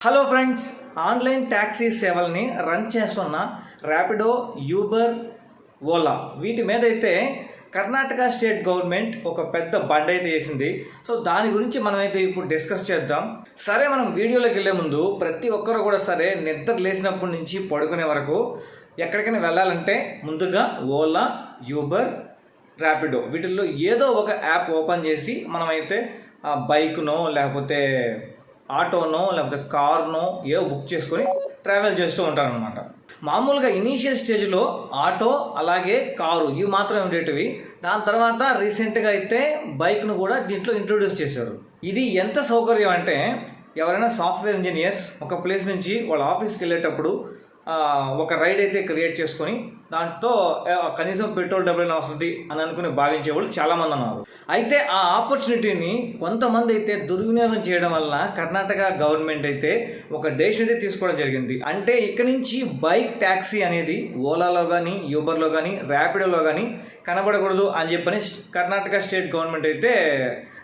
Hello friends online taxi సేవల్ని run చేస్తున్న Rapido Uber Ola వీటి మీద అయితే కర్ణాటక స్టేట్ గవర్నమెంట్ ఒక పెద్ద బండ్ అయితే వేసింది. సో దాని గురించి మనం అయితే ఇప్పుడు డిస్కస్ చేద్దాం. సరే మనం వీడియోలోకి వెళ్ళే ముందు ప్రతి ఒక్కరు కూడా సరే నిద్ర లేచినప్పటి నుంచి పడుకునే వరకు ఎక్కడికైనా వెళ్ళాలంటే ముందుగా ఓలా యూబర్ ర్యాపిడో వీటిల్లో ఏదో ఒక యాప్ ఓపెన్ చేసి మనమైతే బైక్నో లేకపోతే ఆటోనో లేకపోతే కార్నో ఏవో బుక్ చేసుకొని ట్రావెల్ చేస్తూ ఉంటారనమాట మామూలుగా ఇనీషియల్ స్టేజ్లో ఆటో అలాగే కారు ఇవి మాత్రమే ఉండేటివి. దాని తర్వాత రీసెంట్గా అయితే బైక్ను కూడా దీంట్లో ఇంట్రొడ్యూస్ చేశారు. ఇది ఎంత సౌకర్యం అంటే ఎవరైనా సాఫ్ట్వేర్ ఇంజనీర్స్ ఒక ప్లేస్ నుంచి వాళ్ళ ఆఫీస్కి వెళ్ళేటప్పుడు ఒక రైడ్ అయితే క్రియేట్ చేసుకొని దాంట్లో కనీసం పెట్రోల్ డబ్బులు వస్తుంది అని అనుకుని భావించే వాళ్ళు చాలామంది ఉన్నారు. అయితే ఆ ఆపర్చునిటీని కొంతమంది అయితే దుర్వినియోగం చేయడం వల్ల కర్ణాటక గవర్నమెంట్ అయితే ఒక డెసిషన్ అయితే తీసుకోవడం జరిగింది. అంటే ఇక్కడ నుంచి బైక్ ట్యాక్సీ అనేది ఓలాలో కానీ యూబర్లో కానీ ర్యాపిడోలో కానీ కనబడకూడదు అని చెప్పని కర్ణాటక స్టేట్ గవర్నమెంట్ అయితే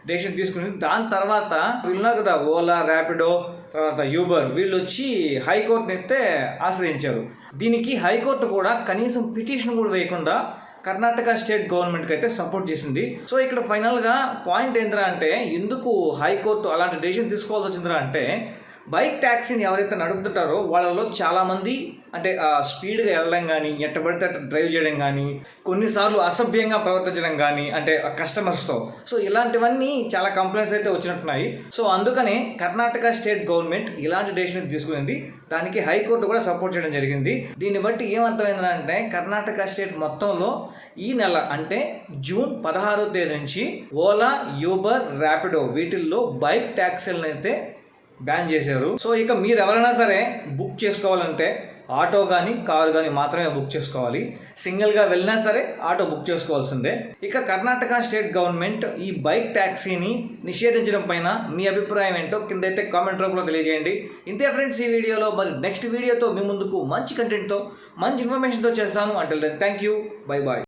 డెసిషన్ తీసుకుని దాని తర్వాత వీళ్ళున్నారు కదా ఓలా ర్యాపిడో తర్వాత యూబర్ వీళ్ళు వచ్చి హైకోర్టుని అయితే ఆశ్రయించారు. దీనికి హైకోర్టు కూడా కనీసం పిటిషన్ కూడా వేయకుండా కర్ణాటక స్టేట్ గవర్నమెంట్కి అయితే సపోర్ట్ చేసింది. సో ఇక్కడ ఫైనల్గా పాయింట్ ఏంద్రా అంటే ఎందుకు హైకోర్టు అలాంటి డెసిషన్ తీసుకోవాల్సి వచ్చిందిరా అంటే బైక్ ట్యాక్సీని ఎవరైతే నడుపుతుంటారో వాళ్ళలో చాలామంది అంటే స్పీడ్గా వెళ్ళడం కానీ ఎట్టబడితే అట్ట డ్రైవ్ చేయడం కానీ కొన్నిసార్లు అసభ్యంగా ప్రవర్తించడం కానీ అంటే ఆ కస్టమర్స్తో. సో ఇలాంటివన్నీ చాలా కంప్లైంట్స్ అయితే వచ్చినట్టున్నాయి. సో అందుకనే కర్ణాటక స్టేట్ గవర్నమెంట్ ఇలాంటి డెసిషన్ తీసుకునింది దానికి హైకోర్టు కూడా సపోర్ట్ చేయడం జరిగింది. దీన్ని బట్టి ఏమర్థమైందంటే కర్ణాటక స్టేట్ మొత్తంలో ఈ నెల అంటే జూన్ పదహారో తేదీ నుంచి ఓలా యూబర్ ర్యాపిడో వీటిల్లో బైక్ ట్యాక్సీలను అయితే బ్యాన్ చేశారు. సో ఇక మీరు ఎవరైనా సరే బుక్ చేసుకోవాలంటే ఆటో కానీ కారు కానీ మాత్రమే బుక్ చేసుకోవాలి. సింగిల్గా వెళ్ళినా సరే ఆటో బుక్ చేసుకోవాల్సిందే. ఇక కర్ణాటక స్టేట్ గవర్నమెంట్ ఈ బైక్ ట్యాక్సీని నిషేధించడం పైన మీ అభిప్రాయం ఏంటో కింద అయితే కామెంట్ రూపంలో తెలియజేయండి. ఇంతే ఫ్రెండ్స్ ఈ వీడియోలో. మరి నెక్స్ట్ వీడియోతో మీ ముందుకు మంచి కంటెంట్తో మంచి ఇన్ఫర్మేషన్తో చేస్తాను. అంటే థ్యాంక్ యూ బై బాయ్